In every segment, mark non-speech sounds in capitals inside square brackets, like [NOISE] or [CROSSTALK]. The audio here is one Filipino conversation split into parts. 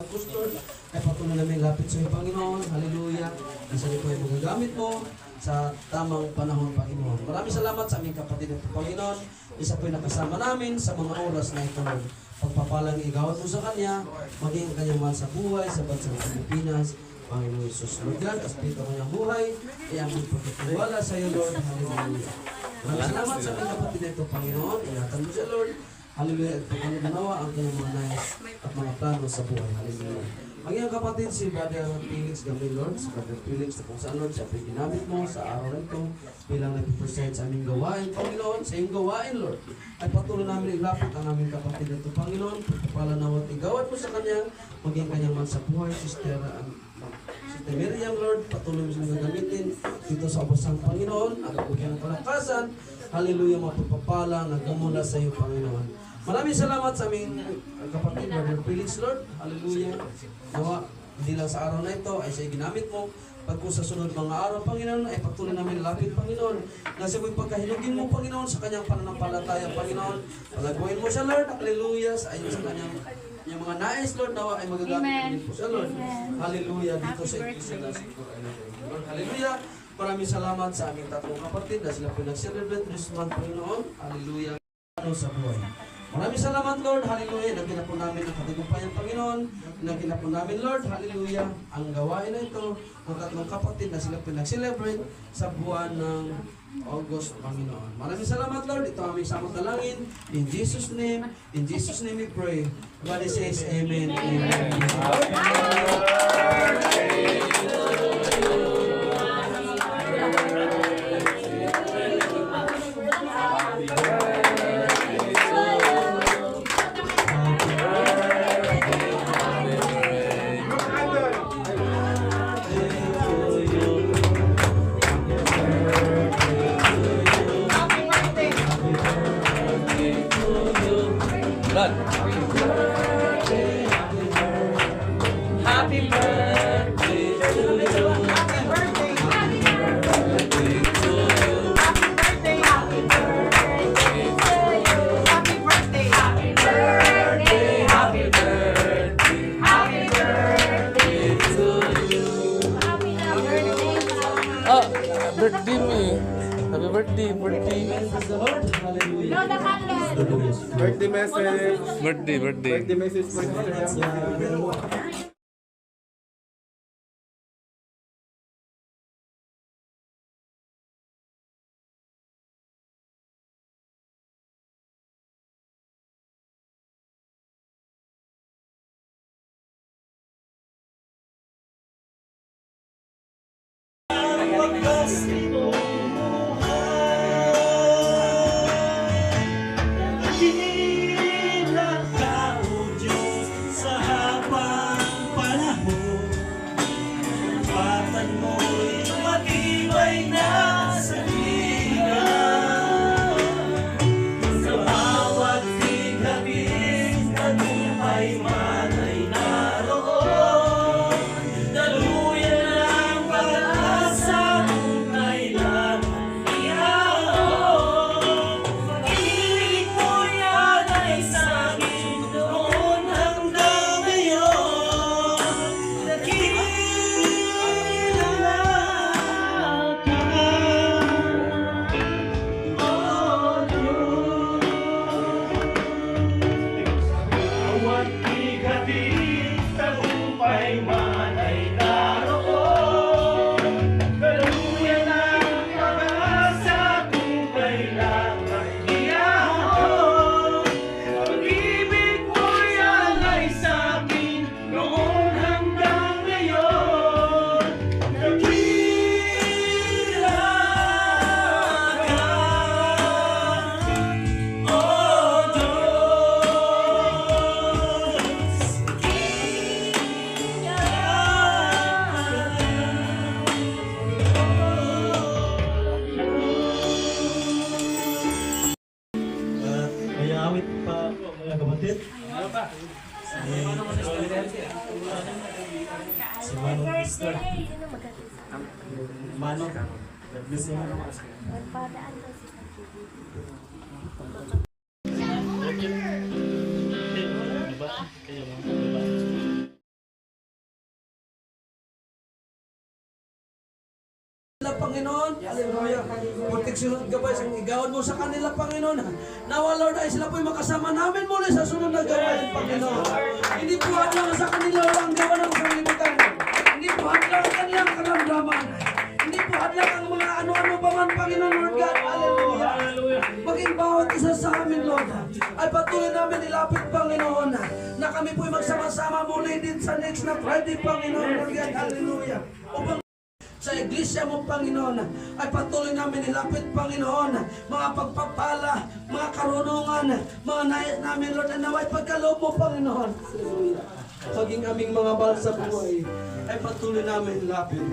Gusto, ay patuloy namin lapit sa iyo, Panginoon. Hallelujah. Isa niyo po ay magagamit mo sa tamang panahon, Panginoon. Maraming salamat sa aming kapatid at Panginoon. Isa po ay nakasama namin sa mga oras na ito. Pagpapalang igawad mo sa Kanya, maging ang kanyang mahal sa buhay, sa bansang Pilipinas. Panginoon Jesus, Lord God, aspito ko buhay, ay aming pagkatiwala sa iyo, Lord. Hallelujah. Maraming salamat sa aming kapatid na ito, Panginoon. Ingatan mo siya, Lord. Hallelujah. At pagkakanawa ang kanyang mga nais at mga plano sa buhay. Hallelujah. Ang kapatid, si Brother Felix Gamay, Lord. Si Brother Felix, na kung saan, Lord, siya po'y ginamit mo sa araw na ito bilang nag-present sa aming gawain. Panginoon, sa iyong gawain, Lord, ay patuloy namin ilapit ang aming kapatid na ito, Panginoon. Pagpapala nawat igawad mo sa kanya, maging kanyang man sa buhay, Sister, um, Sister Miriam, Lord, patuloy mo siyang gagamitin dito sa abasang Panginoon at ang kanyang palakasan. Hallelujah, mapagpapala, nagmumula sa iyo, Panginoon. Maraming salamat sa aming kapatid, Brother Felix, Lord. Hallelujah. Nawa, hindi lang sa araw na ito ay siya ginamit mo. Pagko sa sunod mga araw, Panginoon, ay patuloy namin lapit, Panginoon. Na siya mo'y pagkahinugin mo, Panginoon, sa kanyang pananampalataya, Panginoon. Palaguin mo siya, Lord. Hallelujah. Sa ayon sa kanyang yung mga nais, Lord, nawa ay magagamit namin po siya, Lord. Amen. Hallelujah. Dito Happy sa Iglesia na Lord, hallelujah. Maraming salamat sa aming tatlong kapatid na sila po nag-celebrate this month, Panginoon. Hallelujah. Ano sa buhay. Maraming salamat, Lord. Hallelujah. Nagkina po namin ang katagumpayan, Panginoon. Nagkina po namin, Lord. Hallelujah. Ang gawain na ito, ng tatlong kapatid na sila po nag-celebrate sa buwan ng August, Panginoon. Maraming salamat, Lord. Ito ang aming samot dalangin. In Jesus' name, in Jesus' name we pray. God says, Amen. Amen. Run. Happy birthday, birthday. Praise the Lord. Hallelujah. Birthday message. Nagpadaan daw si Diba? Kayo mo, diba? Panginoon. Hallelujah. Proteksyon at gabay sa igawad mo sa kanila, Panginoon. Nawa, Lord, ay sila po'y makasama namin muli sa sunod na gawain, Panginoon. Muli din sa next na Friday, Panginoon, Lord. Hallelujah. Upang sa iglesia mo, Panginoon, ay patuloy namin ilapit, Panginoon, mga pagpapala, mga karunungan, mga nais namin, Lord, na naway pagkaloob mo, Panginoon. Hallelujah. Maging aming mga mahal sa buhay, ay patuloy namin ilapit.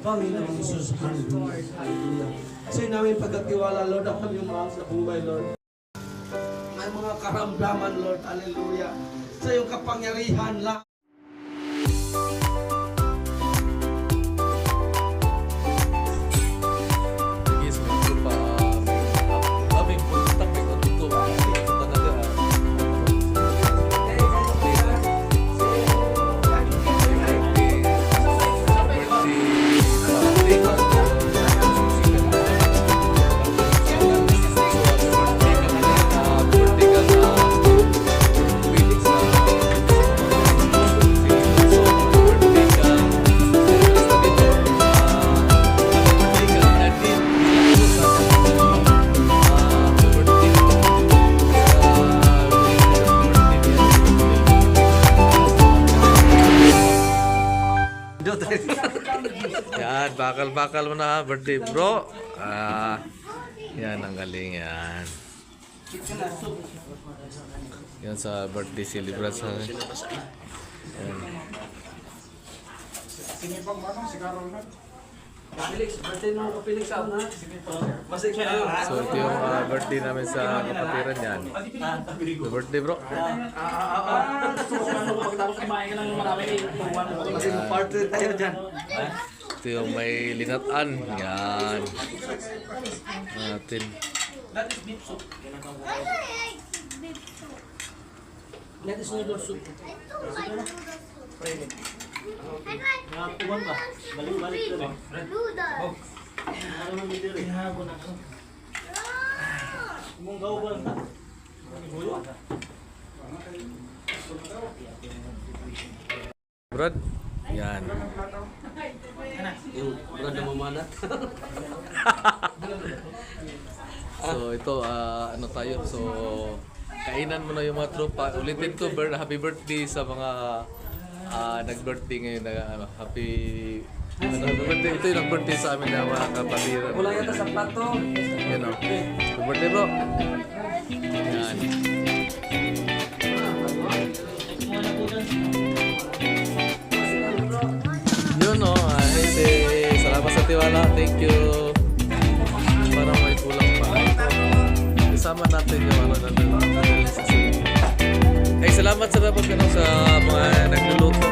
Panginoon Jesus, Hallelujah. Hallelujah. Sa namin pagkatiwala, Lord, ang aming mahal sa buhay, Lord. May mga karamdaman, Lord, Hallelujah. Sa iyong kapangyarihan lang. Birthday bro. Ah, yan ang galing yan. Yan sa birthday celebration. Yan. Felix, birthday mo ko, Felix, ako na. Masig kayo. So ito yung ah, birthday namin sa kapatiran yan. The birthday bro. Masig party tayo dyan. Ito yung may linatan. Yan. Natin. That is noodle soup. Nakakuhan ba? Balik-balik na ba? Ano naman dito rin? Munggaw ba lang na? Brad. Yan. Yung brad na mamanat. So ito ah, ano tayo. So kainan mo na yung mga tropa. Ulitin ko bir- happy birthday sa mga ah, nag-birthday ngayon na ano, happy ano, birthday. Ito yung nag-birthday sa amin na mga kapatiran. Wala yata sa plato. Yan o. Happy birthday bro. Yan. Thank you. Parang may kulang pa. Isama natin yung ano na sa Hey, salamat sa dapat ano, sa mga nagluluto.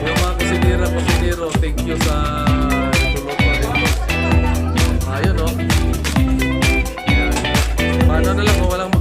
Yung mga kusinira, kusiniro, thank you sa nagluluto dito. Ayun o. Yan. Paano na lang kung walang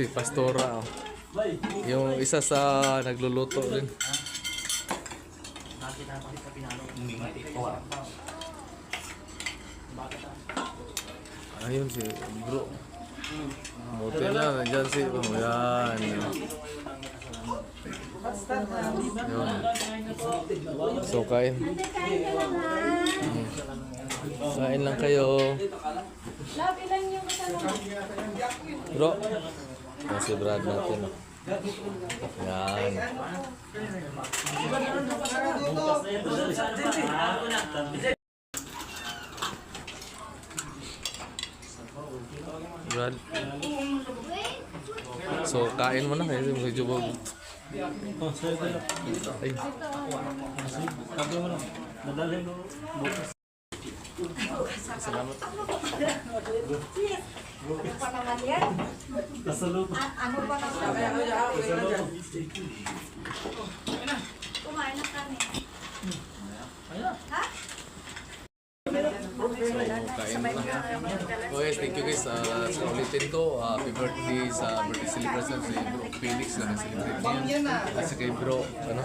si Pastora. Oh. Yung isa sa nagluluto rin. Ayun si bro. Buti na, nandyan si, oh, yan. Yun. So, kain. Mm. Kain lang kayo. Bro. Yan si Brad natin. oh. Yan. Brad. So, kain mo na. Eh, medyo mag... Ay. Salamat. Kumain na kami. Na. Okay, thank you guys. Uh, sa ulitin ko, uh, happy birthday sa birthday celebration si Bro Felix na nag-celebrate niya. At sa kay Bro, ano?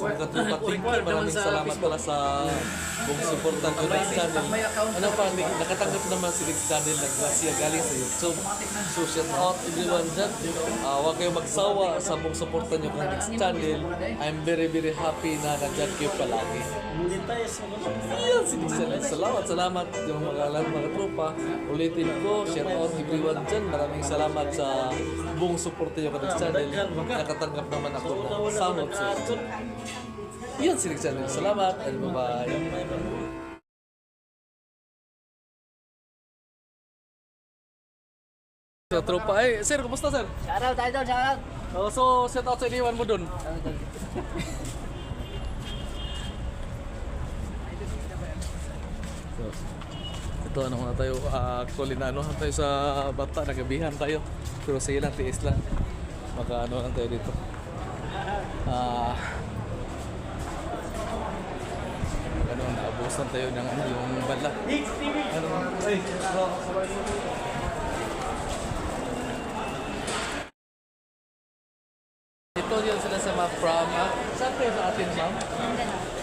Guys, mga thank you. Maraming salamat pala sa buong supportan ko ng channel. Ano pa, nakatanggap naman si Next Channel ng grasya galing sa YouTube. So shout out everyone dyan. Ah, huwag kayong magsawa sa buong supportan nyo kung Next Channel. I'm very very happy na nandyan kayo palagi. Yan, si Next Channel. Salamat, salamat yung mga lahat mga tropa. Ulitin ko, shout out everyone dyan. Maraming salamat sa buong supportan nyo kay Next Channel. Nakatanggap naman ako ng sahod sa YouTube. Yan si Next Channel. Salamat and bye-bye. Sa tropa. Ay, sir, kumusta sir? Shoutout, idol, shoutout. Oh, so, set out sa iniwan mo dun. so, [LAUGHS] ito ano na tayo, uh, actually na ano tayo sa bata, nagabihan tayo. Pero sige lang, tiis lang. Maka ano lang tayo dito. Ah, ano, naabusan tayo ng ano, yung bala. Ano, ay. Ito yun sila sa mga from, ah, saan kayo sa atin, ma'am?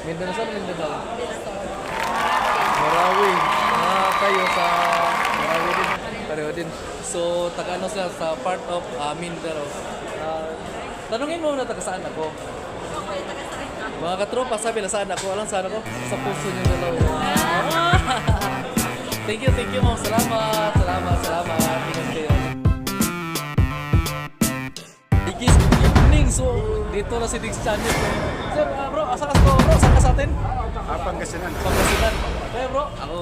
Mindanao. Saan Mindanao? Marawi. Ah, kayo sa Marawi din. Pareho din. So, taga ano sila sa part of ah, Mindanao. Ah, tanungin mo muna taga saan ako. Mga katropa, sabi na saan ako. Alam saan ako? Sa puso niyo dalawa. [LAUGHS] thank you, thank you, ma'am. Salamat, salamat, salamat. Ingat kayo. Good evening. So, dito na si Diggs Channel. Sir, ah, bro, asa ka bro? Saan ka sa atin? Ah, Pangasinan. Pangasinan. Kaya bro? Ako,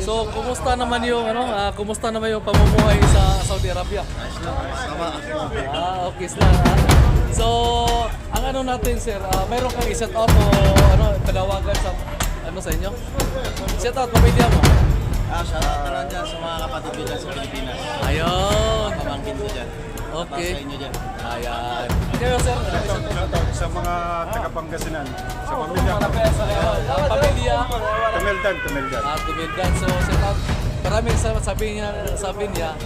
So, kumusta naman yung ano, ah, kumusta naman yung pamumuhay sa Saudi Arabia? Ah, okay sila. So, ang ano natin sir, ah, mayroon kang i-set out o ano, panawagan sa ano sa inyo? Set out, pamilya mo. Ah, shoutout na lang dyan sa mga kapatid ko dyan sa Pilipinas. Ayun. Pamangkin ko dyan. Okay. Sa inyo dyan. Ayan. Kayo sir, sa mga taga Pangasinan. Sa pamilya ko. Ah, pamilya. Tumeldan, Tumeldan. at Tumildan. So, shout out. Maraming salamat. Sabi niya, sabi niya,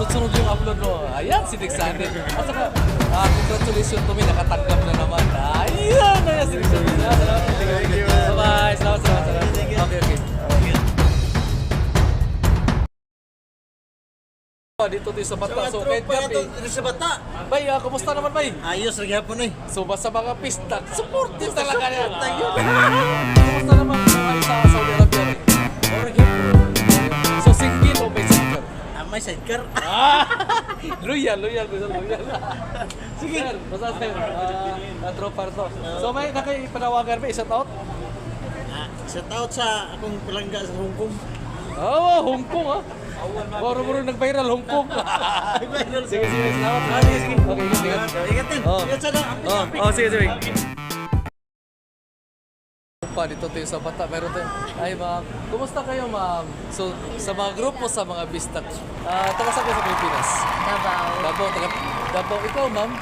sunod-sunod yung upload mo. Ayan, si Dick Sandy. At saka, ah, congratulations to me, nakatanggap na naman. Ayan, ayan, si Dick Sandy. Salamat. Thank you. Bye-bye. Salamat, salamat, salamat. Okay, okay. Ah, Dito tayo sa bata. So, kahit gabi. sa bata. Bay, ah, kumusta naman, Bay? Ayos, naghihapon eh. So, basta mga pista, supportive talaga yan. Kumusta naman buhay sa Saudi Arabia? Bay? So, single o may sidecar. [LAUGHS] Ah! loyal, loyal, gusto loyal. Sige. Sir, basta sir, ah, uh, tropa to. So may nakipanawagan ba isa taot? Ah, shoutout sa akong palangga sa Hong Kong. Oo, oh, Hong Kong ah. Baro nag-viral Hong Kong. [LAUGHS] sige, sige, salamat. Okay, sige. Okay, sige. Ingatin. Oh. Ingat sana. Oh, oh, sige, sige pa dito tayo sa bata. Meron tayo. Ay ma'am, kumusta kayo ma'am? So, sa mga grupo, sa mga bistak. Uh, taga sa sa Pilipinas? Davao. Davao, taga Davao. Ikaw ma'am?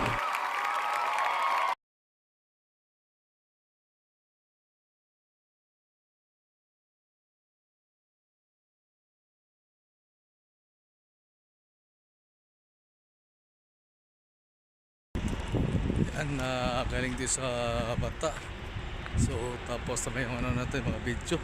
Yan, uh, galing din sa bata. So tapos na yung ano natin mga video.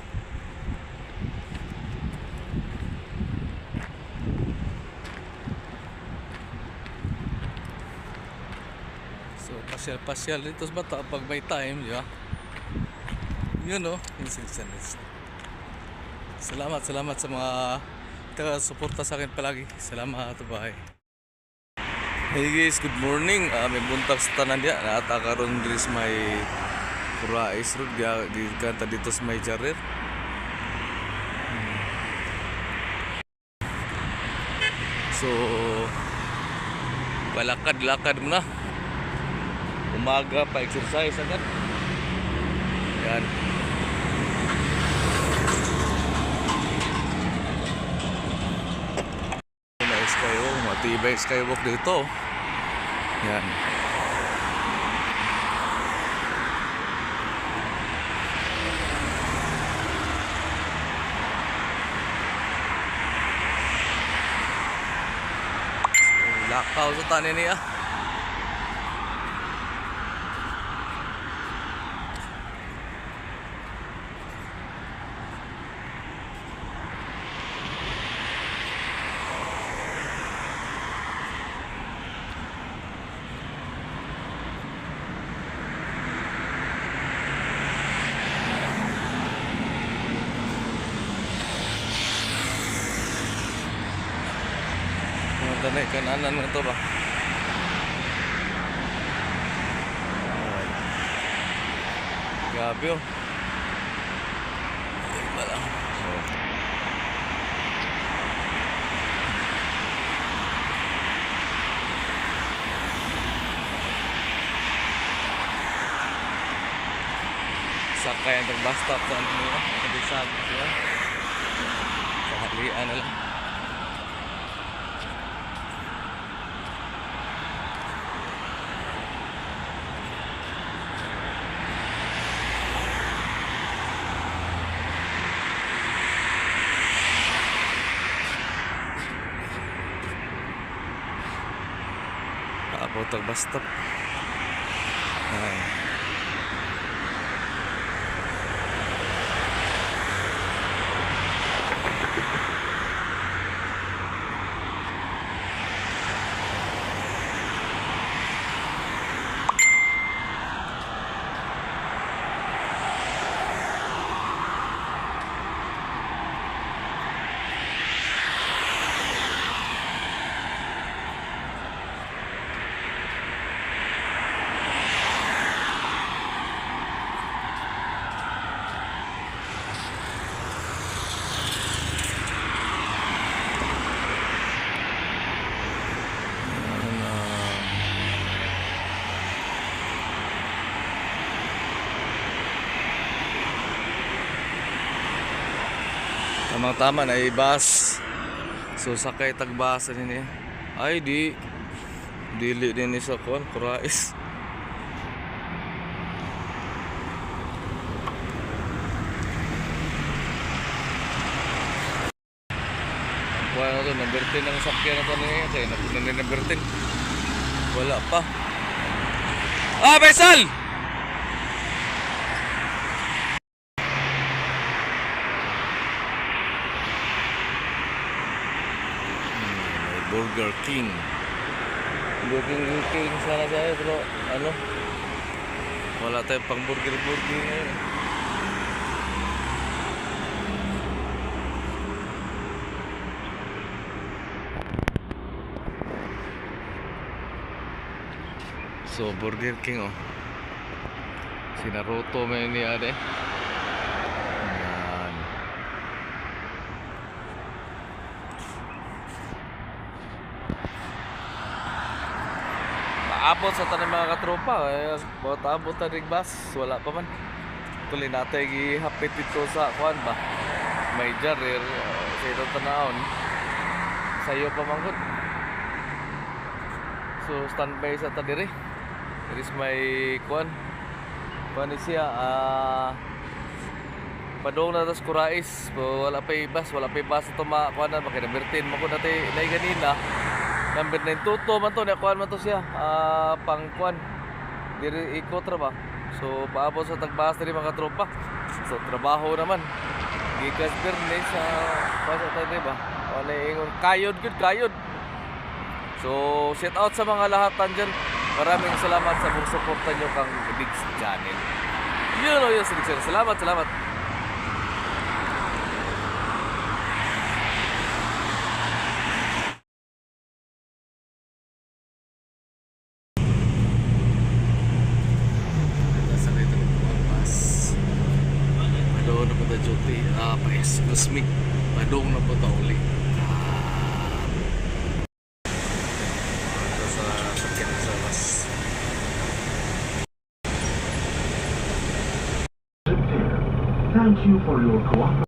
So pasyal-pasyal dito sa bata pag may time, di ba? Yun oh, minsan Salamat, salamat sa mga taga-suporta sa akin palagi. Salamat, bye. Hey guys, good morning. Ah, may buntag sa tanan dia. Naata karon diri may Kurais Road dia di kanta dito sa may Jarir. So balakad-lakad muna. Umaga pa exercise agad. Yan. May skywalk, matibay skywalk dito. Yan. So, lakaw sa tanin niya. Mga tanay, kananan mo ito ba? Alright. Grabe oh. Ay, wala. Oh. Sakay ang bus stop sa ano nila, kabisag sila. Sa halian na lang. Abot ang Tamang tama na bus. So sakay tag bus din niya. Ay di dili din ni sa kon Kurais. Wala na to, number 10 ang sakyan na to niya kaya napunan na number 10. Wala pa. Ah, Faisal! Burger King. Burger King sana tayo pero ano? Wala tayong pang burger burger ngayon. So, Burger King oh. Si Naruto may ni ade. Yan. Maabot sa tanang mga katropa. Eh, Bawat abot na ring bus. Wala pa man. Tuloy natin gihapit dito sa kuan ba. May jarir. Uh, sa itong tanaon. Sayo pa manggod. So standby sa tadiri. There is my kuan. Kuan ni siya ah Padong na tas Kurais. Wala pa bus, wala pa bus ito ma kuan na makina Bertin mo ko dati nay ganina. Number 9 tuto man to na kuan man to siya. Ah pang kuan diri ikot ra ba. So paabot sa tagbas diri mga tropa. So trabaho naman. Gikas birne sa basa ta di ba. Wala ingon kayod gud kayod. So shout out sa mga lahat dyan. Maraming salamat sa mong suporta nyo kang Bigs Channel. Yun o yun, sir. Salamat, salamat. Nasa rito ng mga bus. Padong na po ta duty. Ah, pa-excuse me. Padong na po ta uli. Ah. Thank you for your cooperation.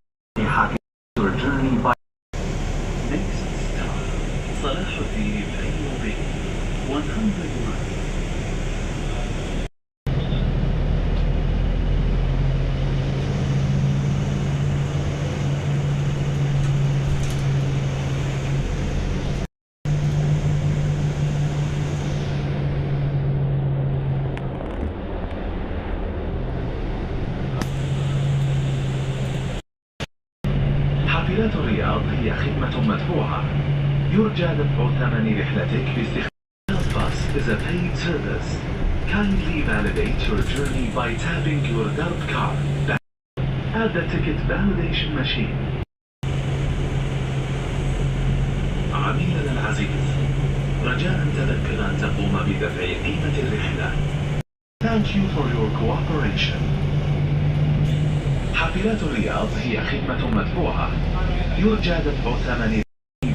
هي خدمة مدفوعة يرجى دفع ثمن رحلتك باستخدام Bus is a paid service. Kindly validate your journey by tapping your DARP card at the ticket validation machine. عميلنا العزيز رجاء تذكر أن تقوم بدفع قيمة الرحلة Thank you for your cooperation. حافلات الرياض هي خدمة مدفوعة. يرجى دفع ثمن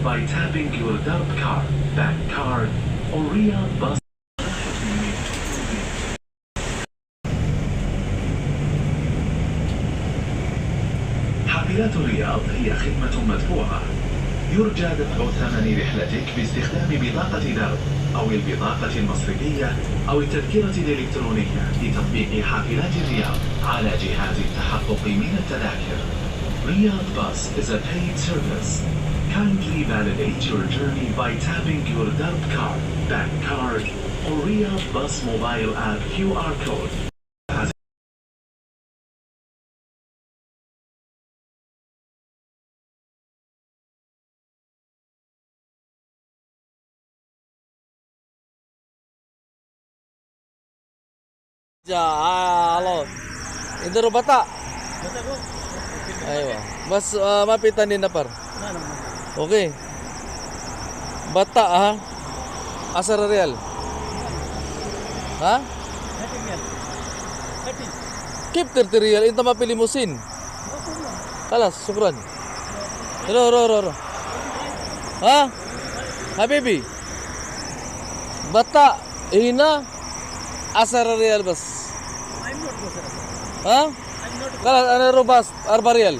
by tapping your DARP card, bank card, or Riyadh bus. حافلات الرياض هي خدمة مدفوعة. يرجى دفع ثمن رحلتك باستخدام بطاقة دارب أو البطاقة المصرفية أو التذكرة الإلكترونية لتطبيق حافلات الرياض على جهاز التحقق من التذاكر. Riyadh Bus is a paid service. Kindly validate your journey by tapping your DARP card, bank card, or Riyadh Bus mobile app QR code. Hello ಇದ್ರ ಬತ್ತ ಅಯ್ಯೋ ಬಸ್ ಮಾಪಿತ ನಿನ್ನ ಪರ್ okay ಬತ್ತ ಅಸರ real ಹಾ Keep 30 real, ito mapili mo sin. Kalas, syukran. Ro, ro, ro, ro. Ha? Habibi? Bata, hina, 10 ريال بس ها خلاص انا روباس 4 ريال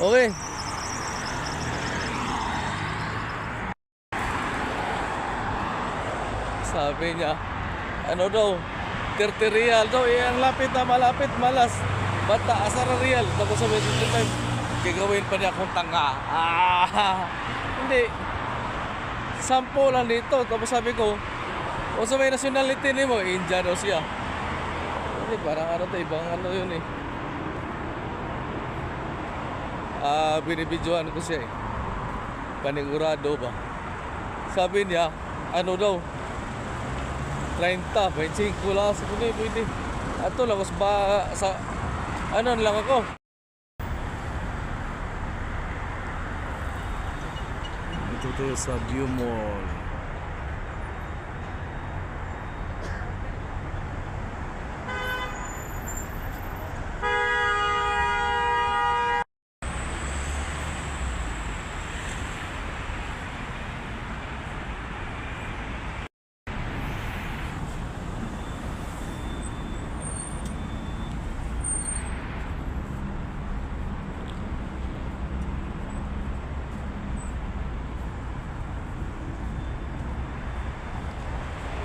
اوكي sabi niya ano daw? 30 real daw. Eh ang lapit na malapit malas. Bata asar real. Tapos sabi dito time gagawin pa niya akong tanga. Ah, [LAUGHS] hindi. Sampo lang dito. Tapos sabi ko o sa may nationality ni mo, Indian siya. Hindi, parang ano to, ibang ano yun eh. Ah, binibidyoan ko siya eh. Panigurado ba? Sabi niya, ano daw, 30, 25 lang. Sabi ko, pwede. Ato lang, mas ba, sa, ano lang ako. Ito tayo sa View Mall.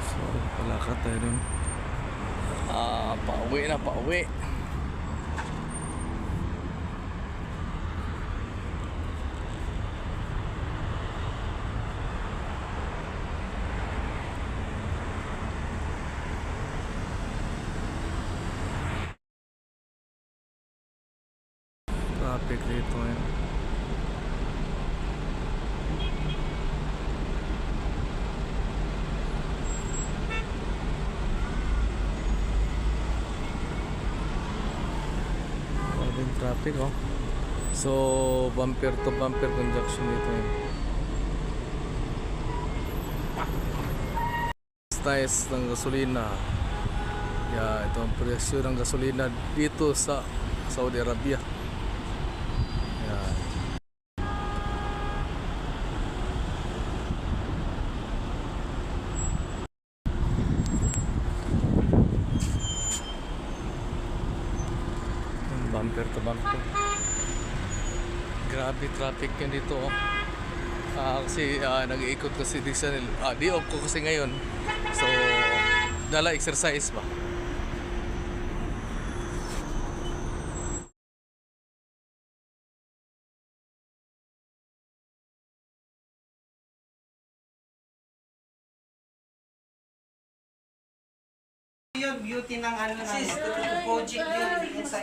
So, palakad tayo dun. Ah, pauwi na, pauwi. Dito ngayon. Yung traffic oh. So, bumper to bumper conjunction dito yun. Price ng gasolina. Yeah, ito ang presyo ng gasolina dito sa Saudi Arabia. Yan. Bumper to bumper. Grabe traffic yun dito oh. Ah, kasi ah, nag-iikot kasi di sa ah, di off ko kasi ngayon. So, dala exercise ba? Yun, beauty ng ano na project yun. yung sa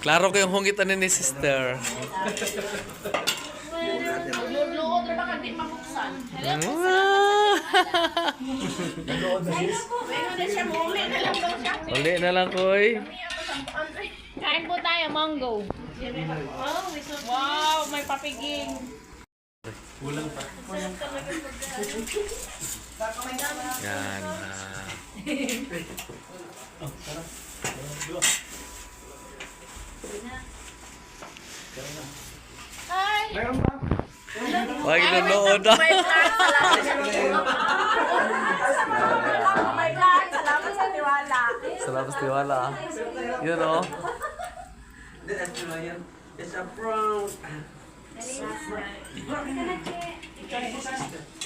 Klaro ko yung hungitan ni sister. Luluod na baka di mabuksan. Hello? Uli na lang koy. Kain po tayo, mango. Wow, may papiging. Yan. ah. Nanood na. Oh my God! Salamat sa tiwala. Salamat sa tiwala. Yun oh. It's a prank. Yun oh.